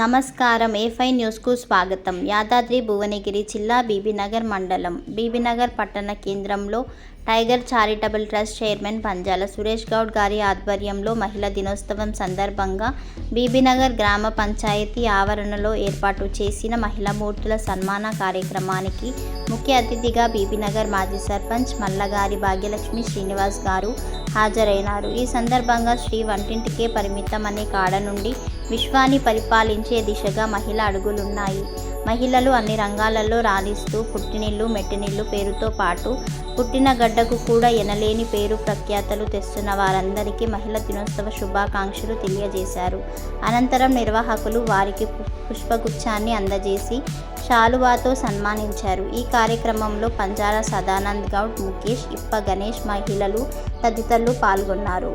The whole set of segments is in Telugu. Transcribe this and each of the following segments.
నమస్కారం. ఏ ఫైవ్ న్యూస్కు స్వాగతం. యాదాద్రి భువనగిరి జిల్లా బీబీనగర్ మండలం. బీబీనగర్ పట్టణ కేంద్రంలో tiger charitable trust chairman Panjala Suresh Goud గారి ఆధ్వర్యంలో మహిళా దినోత్సవం సందర్భంగా బీబీనగర్ గ్రామ పంచాయతీ ఆవరణలో ఏర్పాటు చేసిన మహిళా మూర్తుల సన్మాన కార్యక్రమానికి ముఖ్య అతిథిగా బీబీనగర్ మాజీ సర్పంచ్ మల్లగారి భాగ్యలక్ష్మి శ్రీనివాస్ గారు హాజరైనారు. ఈ సందర్భంగా శ్రీ వంటింటికే పరిమితం అనే కాడ నుండి విశ్వాన్ని పరిపాలించే దిశగా మహిళ అడుగులున్నాయి. మహిళలు అన్ని రంగాలలో రాణిస్తూ పుట్టినిల్లు మెట్టినిల్లు పేరుతో పాటు పుట్టిన గడ్డకు కూడా ఎనలేని పేరు ప్రఖ్యాతలు తెస్తున్న వారందరికీ మహిళా దినోత్సవ శుభాకాంక్షలు తెలియజేశారు. అనంతరం నిర్వాహకులు వారికి పుష్పగుచ్చాన్ని పుష్పగుచ్ఛాన్ని అందజేసి శాలువాతో సన్మానించారు. ఈ కార్యక్రమంలో పంజారా సదానంద్ గౌడ్ ముఖేష్ ఇప్ప గణేష్ మహిళలు తదితరులు పాల్గొన్నారు.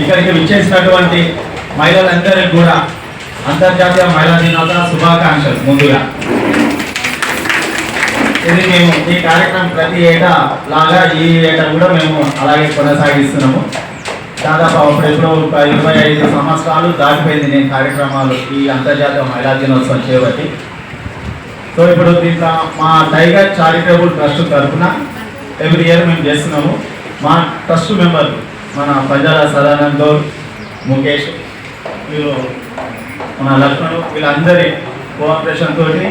ఇక్కడికి విచ్చేసినటువంటి మహిళలందరికీ కూడా అంతర్జాతీయ మహిళా దినోత్సవ శుభాకాంక్షలు ముందుగా. ఇది మేము ఈ కార్యక్రమం ప్రతి ఏటా లాగా ఈ ఏటా కూడా మేము అలాగే కొనసాగిస్తున్నాము. దాదాపు అప్పుడెప్పుడు ఒక ఇరవై ఐదు సంవత్సరాలు దాటిపోయింది నేను కార్యక్రమాలు ఈ అంతర్జాతీయ మహిళా దినోత్సవం చేపట్టి. సో ఇప్పుడు దీంట్లో మా టైగర్ చారిటబుల్ ట్రస్ట్ తరఫున ఎవ్రీ ఇయర్ మేము చేస్తున్నాము. మా ట్రస్ట్ మెంబర్ మన ప్రజల సదానంద్ గౌడ్ ముఖేష్ వీళ్ళు మన లక్ష్మణ్ వీళ్ళందరి కోఆపరేషన్ తోటి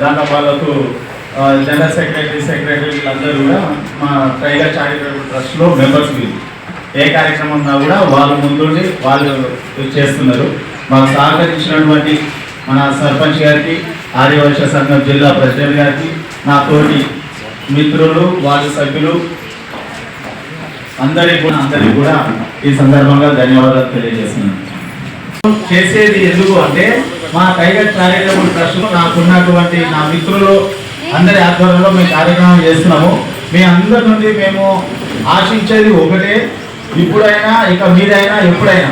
దాంట్లో వాళ్ళకు జనరల్ సెక్రటరీ సెక్రటరీ వీళ్ళందరూ కూడా మా టైగర్ చారిటబుల్ ట్రస్ట్లో మెంబర్స్ వీళ్ళు ఏ కార్యక్రమం ఉన్నా కూడా వాళ్ళు ముందుండి వాళ్ళు చేస్తున్నారు. మాకు సహకరించినటువంటి మన సర్పంచ్ గారికి ఆర్యవైశ్య సంఘం జిల్లా ప్రెసిడెంట్ గారికి నా తోటి మిత్రులు వార్డు సభ్యులు అందరికి కూడా అందరికి కూడా ఈ సందర్భంగా ధన్యవాదాలు తెలియజేస్తున్నాను. చేసేది ఎందుకు అంటే మా టైగర్ చారిటబుల్ ట్రస్ట్ నాకున్నటువంటి నా మిత్రులు అందరి ఆధ్వర్యంలో మేము కార్యక్రమం చేస్తున్నాము. మీ అందరి నుండి మేము ఆశించేది ఒకటే ఇప్పుడైనా ఇక మీదైనా ఎప్పుడైనా.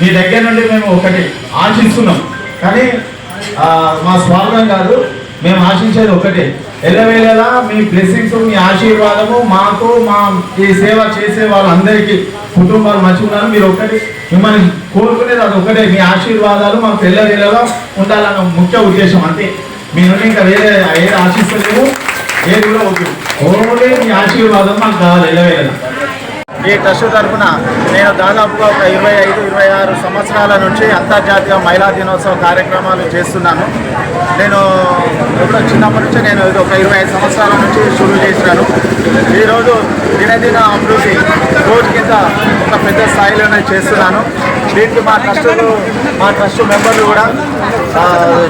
మీ దగ్గర నుండి మేము ఒకటి ఆశిస్తున్నాం. కానీ మా స్వార్థం కాదు మేము ఆశించేది ఒకటే. ఎల్లవేళలా మీ బ్లెస్సింగ్స్ మీ ఆశీర్వాదము మాకు మా ఈ సేవ చేసే వాళ్ళందరికీ కుటుంబాలు మంచిగా మీరు ఒకటి మిమ్మల్ని కోరుకునేది అది ఒకటే మీ ఆశీర్వాదాలు మాకు ఎల్లవేళలా ఉండాలన్న ముఖ్య ఉద్దేశం అంతే. మీ నుండి ఇంకా వేరే ఏది ఆశిస్తలేము ఏది కూడా ఓకే ఓన్లీ మీ ఆశీర్వాదం మాకు కావాలి ఎల్లవేళలా. ఈ ట్రస్ట్ తరఫున నేను దాదాపుగా ఒక ఇరవై ఐదు ఇరవై ఆరు సంవత్సరాల నుంచి అంతర్జాతీయ మహిళా దినోత్సవ కార్యక్రమాలు చేస్తున్నాను. నేను ఎప్పుడో చిన్నప్పటి నుంచి నేను ఇది ఒక ఇరవై ఐదు సంవత్సరాల నుంచి షురూ చేసినాను ఈరోజు దినదిన అభివృద్ధి రోజు కింద ఒక పెద్ద స్థాయిలోనే చేస్తున్నాను. దీనికి మా ట్రస్టులు మా ట్రస్ట్ మెంబర్లు కూడా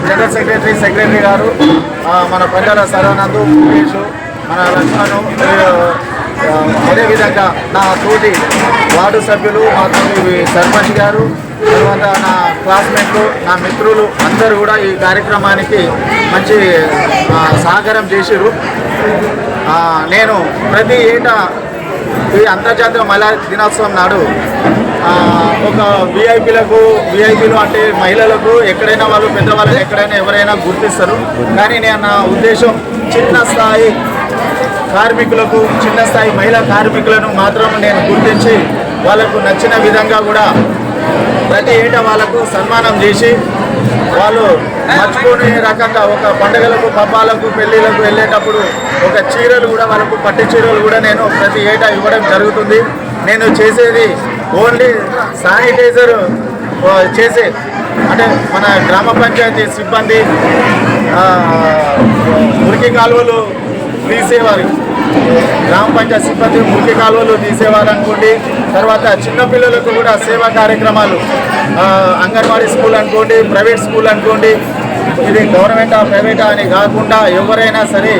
జనరల్ సెక్రటరీ సెక్రటరీ గారు మన ప్రజల సదానందు ముఖేష్ మన లక్ష్మణ్ అదేవిధంగా నా తోటి వార్డు సభ్యులు మా తోటి సర్పంచ్ గారు తర్వాత నా క్లాస్మేట్లు నా మిత్రులు అందరూ కూడా ఈ కార్యక్రమానికి మంచి సహకారం చేసిరు నేను ప్రతి ఏటా ఈ అంతర్జాతీయ మహిళా దినోత్సవం నాడు ఒక విఐపీలకు విఐపీలు అంటే మహిళలకు ఎక్కడైనా వాళ్ళు పెద్దవాళ్ళని ఎక్కడైనా ఎవరైనా గుర్తిస్తారు. కానీ నేను నా ఉద్దేశం చిన్న స్థాయి కార్మికులకు చిన్న స్థాయి మహిళా కార్మికులను మాత్రం నేను గుర్తించి వాళ్ళకు నచ్చిన విధంగా కూడా ప్రతి ఏటా వాళ్ళకు సన్మానం చేసి వాళ్ళు మర్చిపోని రకంగా ఒక పండుగలకు పబ్బాలకు పెళ్ళిళ్ళకు వెళ్ళేటప్పుడు ఒక చీరలు కూడా వాళ్ళకు పట్టు చీరలు కూడా నేను ప్రతి ఏటా ఇవ్వడం జరుగుతుంది. నేను చేసేది ఓన్లీ శానిటైజర్ చేసే అంటే మన గ్రామ పంచాయతీ సిబ్బంది మురికి కాలువలు తీసేవారు. గ్రామ పంచాయతీ సిబ్బంది మురికి కాలువలు తీసేవారు అనుకోండి తర్వాత చిన్నపిల్లలకు కూడా సేవా కార్యక్రమాలు అంగన్వాడీ స్కూల్ అనుకోండి ప్రైవేట్ స్కూల్ అనుకోండి ఇది గవర్నమెంటా ప్రైవేటా అని కాకుండా ఎవరైనా సరే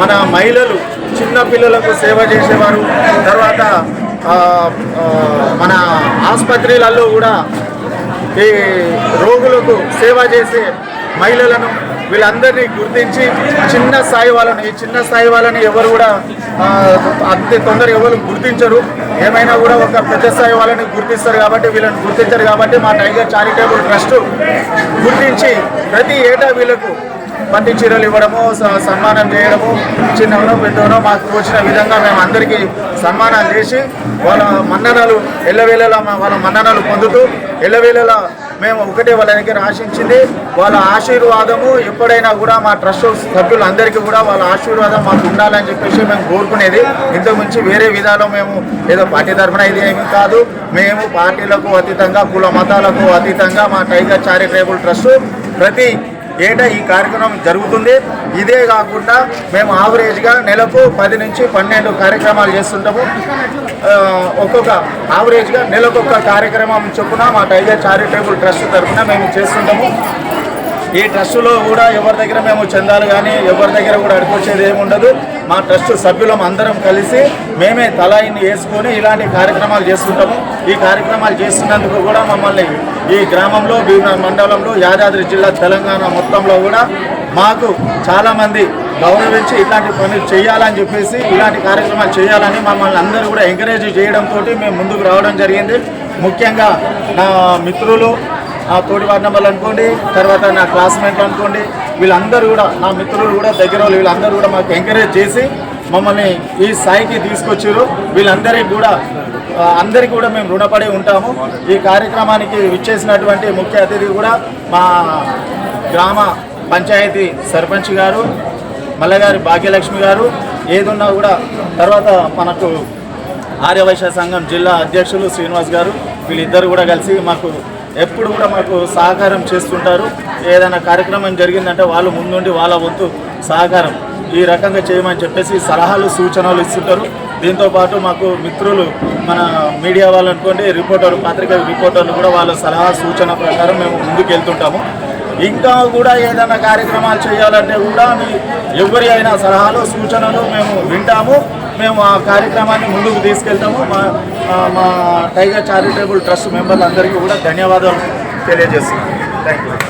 మన మహిళలు చిన్న పిల్లలకు సేవ చేసేవారు తర్వాత మన ఆసుపత్రులలో కూడా ఈ రోగులకు సేవ చేసే మహిళలను వీళ్ళందరినీ గుర్తించి చిన్న స్థాయి వాళ్ళని ఈ చిన్న స్థాయి వాళ్ళని ఎవరు కూడా అంత తొందరగా తొందర ఎవరు గుర్తించరు. ఏమైనా కూడా ఒక పెద్ద స్థాయి వాళ్ళని గుర్తిస్తారు కాబట్టి వీళ్ళని గుర్తించరు కాబట్టి మా టైగర్ చారిటబుల్ ట్రస్ట్ గుర్తించి ప్రతి ఏటా వీళ్ళకు పట్టి చీరలు ఇవ్వడము సన్మానం చేయడము చిన్నవనో పెద్దవనో మాకు వచ్చిన విధంగా మేము అందరికీ సన్మానాలు చేసి వాళ్ళ మన్ననలు ఎల్లవేళలా వాళ్ళ మన్ననలు పొందుతూ ఎల్లవేళలా మేము ఒకటే వాళ్ళ దగ్గర ఆశించింది వాళ్ళ ఆశీర్వాదము ఎప్పుడైనా కూడా మా ట్రస్ట్ సభ్యులందరికీ కూడా వాళ్ళ ఆశీర్వాదం మాకు ఉండాలని చెప్పేసి మేము కోరుకునేది. ఇంతకుమించి వేరే విధాలు మేము ఏదో పార్టీ తరఫున ఇది ఏమీ కాదు. మేము పార్టీలకు అతీతంగా కుల మతాలకు అతీతంగా మా టైగర్ చారిటబుల్ ట్రస్ట్ ప్రతి ఏంటో ఈ కార్యక్రమం జరుగుతుంది. ఇదే కాకుండా మేము ఆవరేజ్గా నెలకు పది నుంచి పన్నెండు కార్యక్రమాలు చేస్తుంటాము. ఒక్కొక్క ఆవరేజ్గా నెలకొక కార్యక్రమం చొప్పున మా టైగర్ చారిటబుల్ ట్రస్ట్ తరఫున మేము చేస్తుంటాము. ఈ ట్రస్టులో కూడా ఎవరి దగ్గర మేము చందాలు కానీ ఎవరి దగ్గర కూడా అడుకొచ్చేది ఏమి ఉండదు. మా ట్రస్ట్ సభ్యులం అందరం కలిసి మేమే తలాయిని వేసుకొని ఇలాంటి కార్యక్రమాలు చేస్తుంటాము. ఈ కార్యక్రమాలు చేస్తున్నందుకు కూడా మమ్మల్ని ఈ గ్రామంలో భీమవరం మండలంలో యాదాద్రి జిల్లా తెలంగాణ మొత్తంలో కూడా మాకు చాలామంది గౌరవించి ఇట్లాంటి పనులు చేయాలని చెప్పేసి ఇలాంటి కార్యక్రమాలు చేయాలని మమ్మల్ని అందరూ కూడా ఎంకరేజ్ చేయడంతో మేము ముందుకు రావడం జరిగింది. ముఖ్యంగా నా మిత్రులు నా తోటి వార్డు అనుకోండి తర్వాత నా క్లాస్మేట్లు అనుకోండి వీళ్ళందరూ కూడా నా మిత్రులు కూడా దగ్గర వాళ్ళు వీళ్ళందరూ కూడా మాకు ఎంకరేజ్ చేసి మమ్మల్ని ఈ స్థాయికి తీసుకొచ్చారు. వీళ్ళందరికీ కూడా అందరికీ కూడా మేము రుణపడి ఉంటాము. ఈ కార్యక్రమానికి విచ్చేసినటువంటి ముఖ్య అతిథి కూడా మా గ్రామ పంచాయతీ సర్పంచ్ గారు మల్లగారి భాగ్యలక్ష్మి గారు. ఏదున్నా కూడా తర్వాత మనకు ఆర్యవైశ్య సంఘం జిల్లా అధ్యక్షులు శ్రీనివాస్ గారు వీళ్ళిద్దరు కూడా కలిసి మాకు ఎప్పుడు కూడా మాకు సహకారం చేస్తుంటారు. ఏదైనా కార్యక్రమం జరిగిందంటే వాళ్ళు ముందుండి వాళ్ళ వంతు సహకారం. ఈ రకంగా చేయమని చెప్పేసి సలహాలు సూచనలు ఇస్తుంటారు. దీంతో పాటు మాకు మిత్రులు మన మీడియా వాళ్ళు అనుకోండి రిపోర్టర్లు పత్రికా రిపోర్టర్లు కూడా వాళ్ళ సలహా సూచన ప్రకారం మేము ముందుకు వెళ్తుంటాము ఇంకా కూడా ఏదైనా కార్యక్రమాలు చేయాలంటే కూడా మీ ఎవరి అయినా సలహాలు సూచనలు మేము వింటాము. మేము ఆ కార్యక్రమాన్ని ముందుకు తీసుకెళ్తాము. మా మా- మా టైగర్ చారిటబుల్ ట్రస్ట్ మెంబర్లందరికీ కూడా ధన్యవాదాలు తెలియజేస్తున్నాం. Thank you